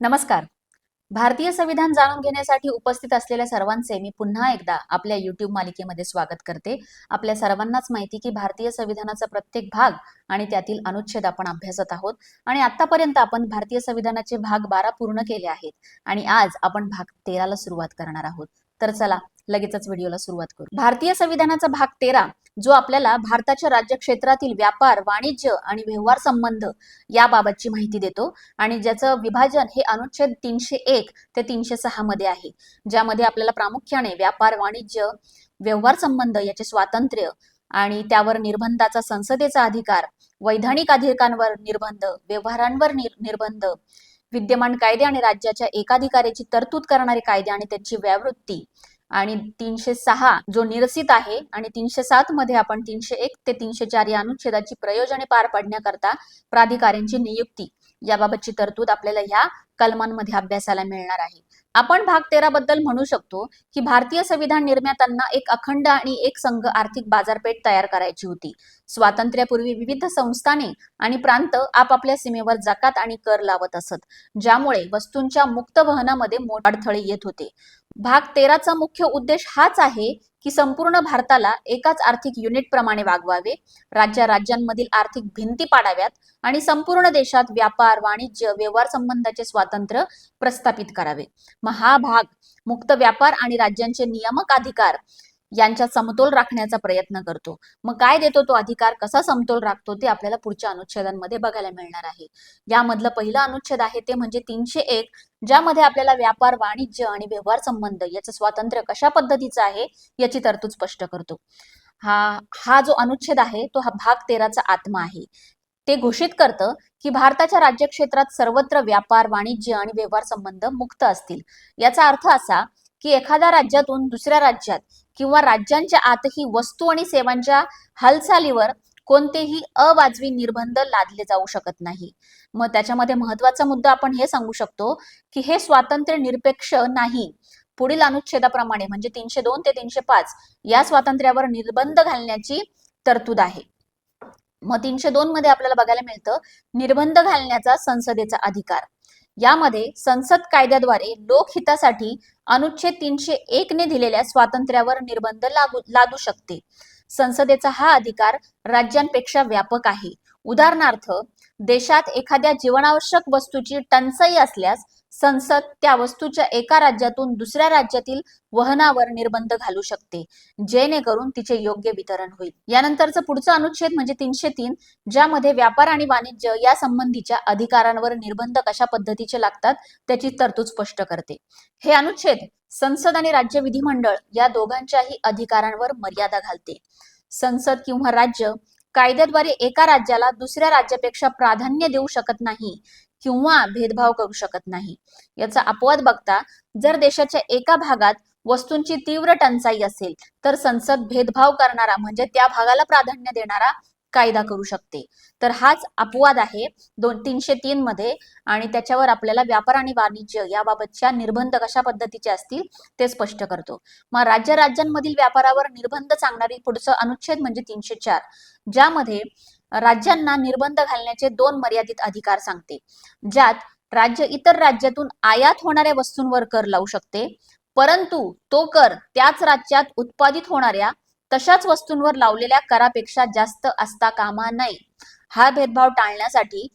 नमस्कार. भारतीय संविधान जाणून घेण्यासाठी उपस्थित असलेल्या सर्वांचे मी पुन्हा एकदा आपल्या युट्यूब मालिकेमध्ये स्वागत करते. आपल्या सर्वांनाच माहिती की भारतीय संविधानाचा प्रत्येक भाग आणि त्यातील अनुच्छेद आपण अभ्यासत आहोत. आणि आतापर्यंत आपण भारतीय संविधानाचे भाग बारा पूर्ण केले आहेत आणि आज आपण भाग तेराला सुरुवात करणार आहोत. तर चला लगेचच व्हिडिओला सुरुवात करू. भारतीय संविधानाचा भाग तेरा जो आपल्याला भारताच्या राज्य क्षेत्रातील व्यापार वाणिज्य आणि व्यवहार संबंध याबाबतची माहिती देतो आणि ज्याचं विभाजन हे अनुच्छेद तीनशे एक ते तीनशे सहा मध्ये आहे ज्यामध्ये आपल्याला प्रामुख्याने व्यापार वाणिज्य व्यवहार संबंध याचे स्वातंत्र्य आणि त्यावर निर्बंधाचा संसदेचा अधिकार वैधानिक अधिकारांवर निर्बंध व्यवहारांवर निर्बंध विद्यमान कायदे आणि राज्याच्या एकाधिकाऱ्याची तरतूद करणारे कायदे आणि त्यांची व्यावृत्ती आणि तीनशे सहा जो निरसित आहे आणि तीनशे सात मध्ये आपण तीनशे एक ते तीनशे चार या अनुच्छेदाची प्रयोजने पार पाडण्याकरता प्राधिकाऱ्यांची नियुक्ती. याबाबतची तरतूद आपल्याला ह्या कलमांमध्ये अभ्यासाला मिळणार आहे. आपण भाग तेरा बद्दल म्हणू शकतो की भारतीय संविधान निर्मात्यांना एक अखंड आणि एक संघ आर्थिक बाजारपेठ तयार करायची होती. स्वातंत्र्यापूर्वी विविध संस्थाने आणि प्रांत आपापल्या सीमेवर जकात आणि कर लावत असत. ज्यामुळे वस्तूंच्या मुक्त वहनामध्ये मोठे अडथळे येत होते. भाग तेराचा मुख्य उद्देश हाच आहे की संपूर्ण भारताला एकाच आर्थिक युनिट प्रमाणे वागवावे राज्य राज्यांमधील आर्थिक भिंती पाडाव्यात आणि संपूर्ण देशात व्यापार वाणिज्य व्यवहार संबंधाचे स्वातंत्र्य प्रस्थापित करावे. मग हा भाग मुक्त व्यापार आणि राज्यांचे नियामक अधिकार यांच्या समतोल राखण्याचा प्रयत्न करतो. मग काय देतो तो अधिकार? कसा समतोल राखतो? ते आपल्याला पुढच्या अनुच्छेदांमध्ये बघायला मिळणार आहे. यामधलं पहिलं अनुच्छेद आहे ते म्हणजे तीनशे एक ज्यामध्ये आपल्याला व्यापार वाणिज्य आणि व्यवहार संबंध याचं स्वातंत्र्य कशा पद्धतीचं आहे याची तरतूद स्पष्ट करतो. हा हा जो अनुच्छेद आहे तो हा भाग तेराचा आत्मा आहे. ते घोषित करतं की भारताच्या राज्यक्षेत्रात सर्वत्र व्यापार वाणिज्य आणि व्यवहार संबंध मुक्त असतील. याचा अर्थ असा की एखाद्या राज्यातून दुसऱ्या राज्यात किंवा राज्यांच्या आतही वस्तू आणि सेवांच्या हालचालीवर कोणतेही अवाजवी निर्बंध लादले जाऊ शकत नाही. मग त्याच्यामध्ये महत्त्वाचा मुद्दा आपण हे सांगू शकतो की हे स्वातंत्र्य निरपेक्ष नाही. पुढील अनुच्छेदाप्रमाणे म्हणजे तीनशे दोन ते तीनशे पाच या स्वातंत्र्यावर निर्बंध घालण्याची तरतूद आहे. मग तीनशे दोन मध्ये आपल्याला बघायला मिळतं निर्बंध घालण्याचा संसदेचा अधिकार. यामध्ये संसद कायद्याद्वारे लोकहितासाठी अनुच्छेद तीनशे एक ने दिलेल्या स्वातंत्र्यावर निर्बंध लागू लादू शकते. संसदेचा हा अधिकार राज्यांपेक्षा व्यापक आहे. उदाहरणार्थ देशात एखाद्या जीवनावश्यक वस्तूची टंचाई असल्यास संसद त्या वस्तूच्या एका राज्यातून दुसऱ्या राज्यातील वहनावर निर्बंध घालू शकते जेणेकरून तिचे योग्य वितरण होईल. यानंतरचं पुढचं अनुच्छेद म्हणजे तीनशे तीन ज्यामध्ये व्यापार आणि वाणिज्य या संबंधीच्या अधिकारांवर निर्बंध कशा पद्धतीचे लागतात त्याची तरतूद स्पष्ट करते. हे अनुच्छेद संसद आणि राज्य विधिमंडळ या दोघांच्याही अधिकारांवर मर्यादा घालते. संसद किंवा राज्य कायद्याद्वारे एका राज्याला दुसऱ्या राज्यापेक्षा प्राधान्य देऊ शकत नाही किंवा भेदभाव करू शकत नाही. याचा अपवाद बघता जर देशाच्या एका भागात वस्तूंची तीव्र टंचाई असेल तर संसद भेदभाव करणारा म्हणजे त्या भागाला प्राधान्य देणारा कायदा करू शकते. तर हाच अपवाद आहे दोन तीनशे तीन मध्ये आणि त्याच्यावर आपल्याला व्यापार आणि वाणिज्य याबाबतच्या निर्बंध कशा पद्धतीचे असतील ते स्पष्ट करतो. मग राज्य राज्यांमधील व्यापारावर निर्बंध सांगणारी पुढचं अनुच्छेद म्हणजे तीनशे चार ज्यामध्ये राज्यांना निर्बंध घालण्याचे दोन मर्यादित अधिकार सांगते. ज्यात राज्य इतर राज्यातून आयात होणाऱ्या वस्तूंवर कर लावू शकते परंतु तो कर त्याच राज्यात उत्पादित होणाऱ्या तशाच वस्तूंवर लावलेल्या करापेक्षा जास्त असता कामा नये. हा भेदभाव टाळण्यासाठी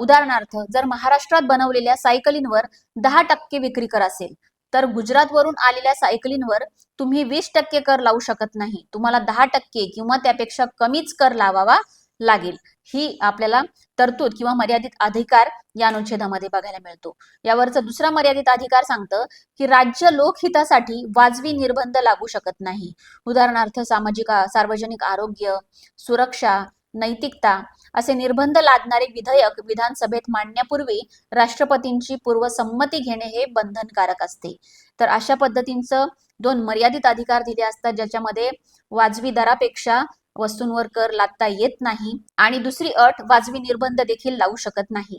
उदाहरणार्थ जर महाराष्ट्रात बनवलेल्या सायकलींवर दहा टक्के विक्री कर असेल तर गुजरातवरून आलेल्या सायकलींवर तुम्ही वीस टक्के कर लावू शकत नाही. तुम्हाला दहा टक्के किंवा त्यापेक्षा कमीच कर लावावा लागेल. ही आपल्याला तरतूद किंवा मर्यादित अधिकार या अनुच्छेदामध्ये बघायला मिळतो. यावरचा दुसरा मर्यादित अधिकार सांगतं की राज्य लोकहितासाठी वाजवी निर्बंध लागू शकत नाही. उदाहरणार्थ सामाजिक सार्वजनिक आरोग्य सुरक्षा नैतिकता असे निर्बंध लादणारे विधेयक विधानसभेत मांडण्यापूर्वी राष्ट्रपतींची पूर्वसंमती घेणे हे बंधनकारक असते. तर अशा पद्धतींचं दोन मर्यादित अधिकार दिले असतात ज्याच्यामध्ये वाजवी दरापेक्षा वस्तूंवर कर लादता येत नाही आणि दुसरी अट वाजवी निर्बंध देखील लावू शकत नाही.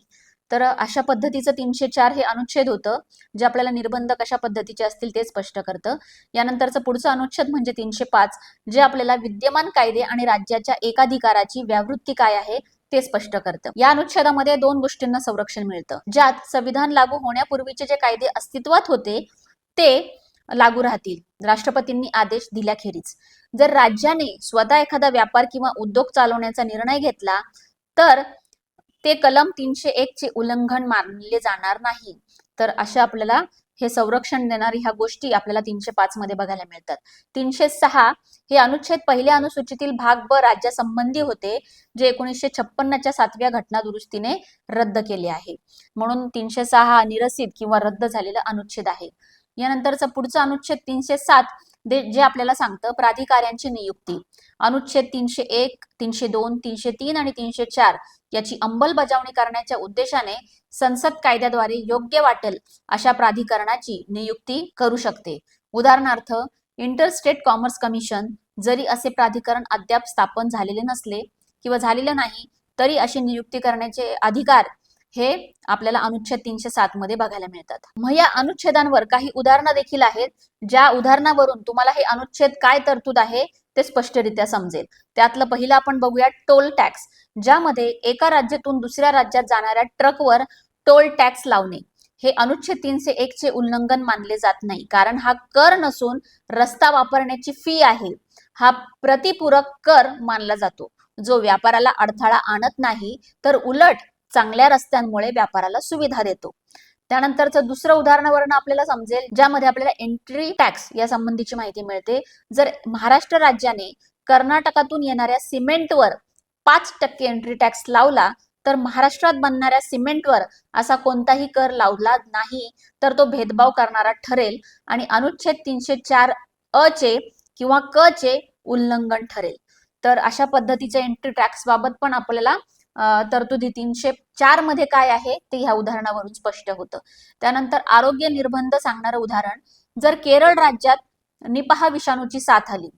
तर अशा पद्धतीचं तीनशे चार हे अनुच्छेद होतं जे आपल्याला निर्बंध कशा पद्धतीचे असतील ते स्पष्ट करतं. यानंतरचं पुढचं अनुच्छेद म्हणजे तीनशे पाच जे आपल्याला विद्यमान कायदे आणि राज्याच्या एकाधिकाराची व्यावृत्ती काय आहे ते स्पष्ट करतं. या अनुच्छेदामध्ये दोन गोष्टींना संरक्षण मिळतं. ज्यात संविधान लागू होण्यापूर्वीचे जे कायदे अस्तित्वात होते ते लागू राहतील. राष्ट्रपतींनी आदेश दिल्याखेरीज. जर राज्याने स्वतः एखादा व्यापार किंवा उद्योग चालवण्याचा निर्णय घेतला तर ते कलम तीनशे एक चे उल्लंघन मानले जाणार नाही. तर अशा आपल्याला हे संरक्षण देणारी ह्या गोष्टी आपल्याला तीनशे पाच मध्ये बघायला मिळतात. तीनशे सहा हे अनुच्छेद पहिल्या अनुसूचीतील भाग ब राज्यासंबंधी होते जे एकोणीसशे छप्पन्नच्या सातव्या घटना दुरुस्तीने रद्द केले आहे. म्हणून तीनशे सहा निरसित किंवा रद्द झालेला अनुच्छेद आहे. यानंतरचं पुढचं अनुच्छेद तीनशे सात जे आपल्याला सांगतं प्राधिकाऱ्यांची नियुक्ती. अनुच्छेद तीनशे एक तीनशे दोन तीनशे तीन आणि तीनशे चार याची अंमलबजावणी करण्याच्या उद्देशाने संसद कायद्याद्वारे योग्य वाटेल अशा प्राधिकरणाची नियुक्ती करू शकते. उदाहरणार्थ इंटरस्टेट कॉमर्स कमिशन जरी असे प्राधिकरण अद्याप स्थापन झालेले नसले किंवा झालेले नाही तरी अशी नियुक्ती करण्याचे अधिकार हे आपल्याला अनुच्छेद तीनशे सात मध्ये बघायला मिळतात. मग या अनुच्छेदांवर काही उदाहरणं देखील आहेत ज्या उदाहरणावरून तुम्हाला हे अनुच्छेद काय तरतूद आहे ते स्पष्टरित्या समजेल. त्यातलं पहिलं आपण बघूया टोल टॅक्स ज्यामध्ये एका राज्यातून दुसऱ्या राज्यात जाणाऱ्या ट्रकवर टोल टॅक्स लावणे. हे अनुच्छेद तीनशे एक चे उल्लंघन मानले जात नाही कारण हा कर नसून रस्ता वापरण्याची फी आहे. हा प्रतिपूरक कर मानला जातो. जो व्यापाराला अडथळा आणत नाही तर उलट चांगल्या रस्त्यांमुळे व्यापाराला सुविधा देतो. त्यानंतरचं दुसरं उदाहरणावरून आपल्याला समजेल ज्यामध्ये आपल्याला एंट्री टॅक्स या संबंधीची माहिती मिळते. जर महाराष्ट्र राज्याने कर्नाटकातून येणाऱ्या सिमेंटवर पाच टक्के एंट्री टॅक्स लावला तर महाराष्ट्रात बनणाऱ्या सिमेंटवर असा कोणताही कर लावला नाही तर तो भेदभाव करणारा ठरेल आणि अनुच्छेद तीनशे चार अ चे किंवा क चे उल्लंघन ठरेल. तर अशा पद्धतीच्या एंट्री टॅक्स बाबत पण आपल्याला तरतुदी तीनशे चारमध्ये काय आहे ते ह्या उदाहरणावरून स्पष्ट होतं. त्यानंतर आरोग्य निर्बंध सांगणारं उदाहरण जर केरळ राज्यात निपाह विषाणूची साथ आली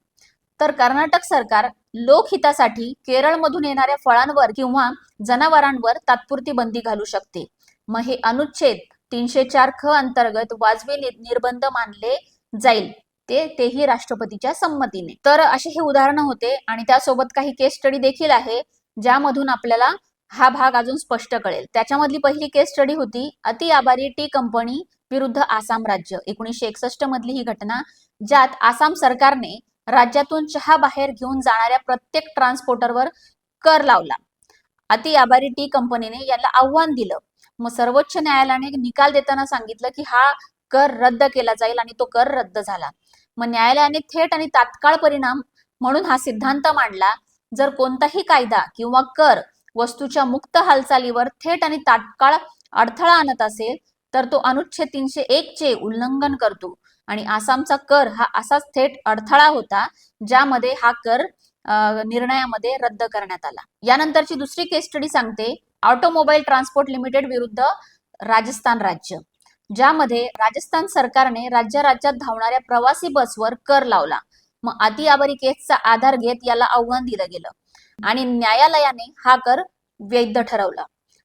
तर कर्नाटक सरकार लोकहितासाठी केरळमधून येणाऱ्या फळांवर किंवा जनावरांवर तात्पुरती बंदी घालू शकते. मग हे अनुच्छेद तीनशे चार ख अंतर्गत वाजवी निर्बंध मानले जाईल ते तेही राष्ट्रपतीच्या संमतीने. तर असे हे उदाहरणं होते आणि त्यासोबत काही केस स्टडी देखील आहे. ज्यामधून आपल्याला हा भाग अजून स्पष्ट कळेल. त्याच्यामधली पहिली केस स्टडी होती अति आभारी टी कंपनी विरुद्ध आसाम राज्य. एकोणीसशे एकसष्ट मधली ही घटना ज्यात आसाम सरकारने राज्यातून चहा बाहेर घेऊन जाणाऱ्या प्रत्येक ट्रान्सपोर्टरवर कर लावला. अति आभारी टी कंपनीने याला आव्हान दिलं. मग सर्वोच्च न्यायालयाने निकाल देताना सांगितलं की हा कर रद्द केला जाईल आणि तो कर रद्द झाला. मग न्यायालयाने थेट आणि तात्काळ परिणाम म्हणून हा सिद्धांत मांडला. जर कोणताही कायदा किंवा कर वस्तूच्या मुक्त हालचालीवर थेट आणि तात्काळ अडथळा आणत असेल तर तो अनुच्छेद तीनशे एक चे उल्लंघन करतो. आणि आसामचा कर हा असाच थेट अडथळा होता ज्यामध्ये हा कर निर्णयामध्ये रद्द करण्यात आला. यानंतरची दुसरी केस स्टडी सांगते ऑटोमोबाईल ट्रान्सपोर्ट लिमिटेड विरुद्ध राजस्थान राज्य ज्यामध्ये राजस्थान सरकारने राज्या राज्यात धावणाऱ्या प्रवासी बसवर कर लावला. मग अतिआभारी केसचा आधार घेत याला आव्हान दिलं गेलं. आणि न्यायालयाने हा कर वैध ठरवला.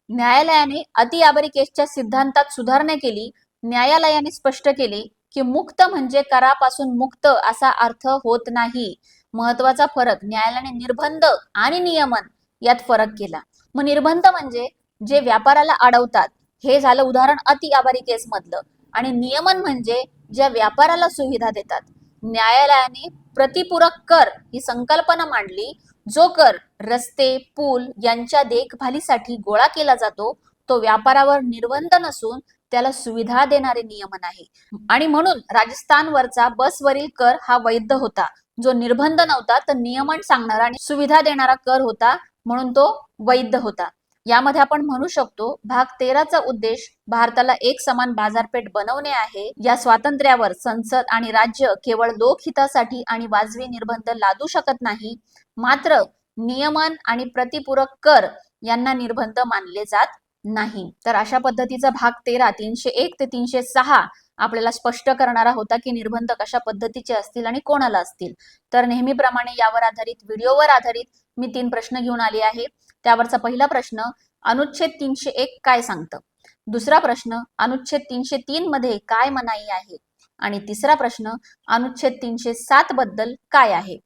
न्यायालयाने अतिआभारी केसच्या सिद्धांतात सुधारणा केली. न्यायालयाने स्पष्ट केले की मुक्त म्हणजे करापासून मुक्त असा अर्थ होत नाही. महत्त्वाचा फरक न्यायालयाने निर्बंध आणि नियमन यात फरक केला. मग निर्बंध म्हणजे जे व्यापाराला अडवतात हे झालं उदाहरण अति आभारी केस मधलं आणि नियमन म्हणजे ज्या व्यापाराला सुविधा देतात. न्यायालयाने प्रतिपूरक कर ही संकल्पना मांडली. जो कर रस्ते पूल यांच्या देखभालीसाठी गोळा केला जातो तो व्यापारावर निर्बंध नसून त्याला सुविधा देणारे नियमन आहे आणि म्हणून राजस्थानवरचा बसवरील कर हा वैध होता. जो निर्बंध नव्हता तर नियमन सांगणारा आणि सुविधा देणारा कर होता म्हणून तो वैध होता. यामध्ये आपण म्हणू शकतो भाग तेराचा उद्देश भारताला एक समान बाजारपेठ बनवणे आहे. या स्वातंत्र्यावर संसद आणि राज्य केवळ लोकहितासाठी आणि वाजवी निर्बंध लादू शकत नाही मात्र नियमन आणि प्रतिपूरक कर यांना निर्बंध मानले जात नाही. तर अशा पद्धतीचा भाग तेरा तीनशे एक ते तीनशे सहा आपल्याला स्पष्ट करणारा होता की निर्बंध कशा पद्धतीचे असतील आणि कोणाला असतील. तर नेहमीप्रमाणे यावर आधारित व्हिडिओवर आधारित मी तीन प्रश्न घेऊन आले आहे. त्यावरचा पहिला प्रश्न अनुच्छेद तीनशे एक काय सांगतं? दुसरा प्रश्न अनुच्छेद तीनशे तीन मध्ये काय मनाई आहे? आणि तिसरा प्रश्न अनुच्छेद तीनशे सात बद्दल काय आहे?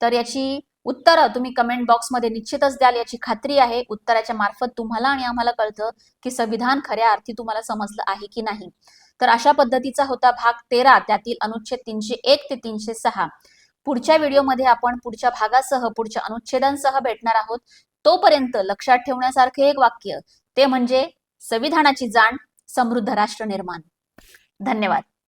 तर याची उत्तरं तुम्ही कमेंट बॉक्समध्ये निश्चितच द्याल याची खात्री आहे. उत्तराच्या मार्फत तुम्हाला आणि आम्हाला कळतं की संविधान खऱ्या अर्थी तुम्हाला समजलं आहे की नाही. तर अशा पद्धतीचा होता भाग तेरा त्यातील अनुच्छेद तीनशे एक ते तीनशे सहा. पुढच्या व्हिडिओमध्ये आपण पुढच्या भागासह पुढच्या अनुच्छेदांसह भेटणार आहोत. तोपर्यंत लक्षात ठेवण्यासारखे एक वाक्य ते म्हणजे संविधानाची जाण समृद्ध राष्ट्र निर्माण. धन्यवाद.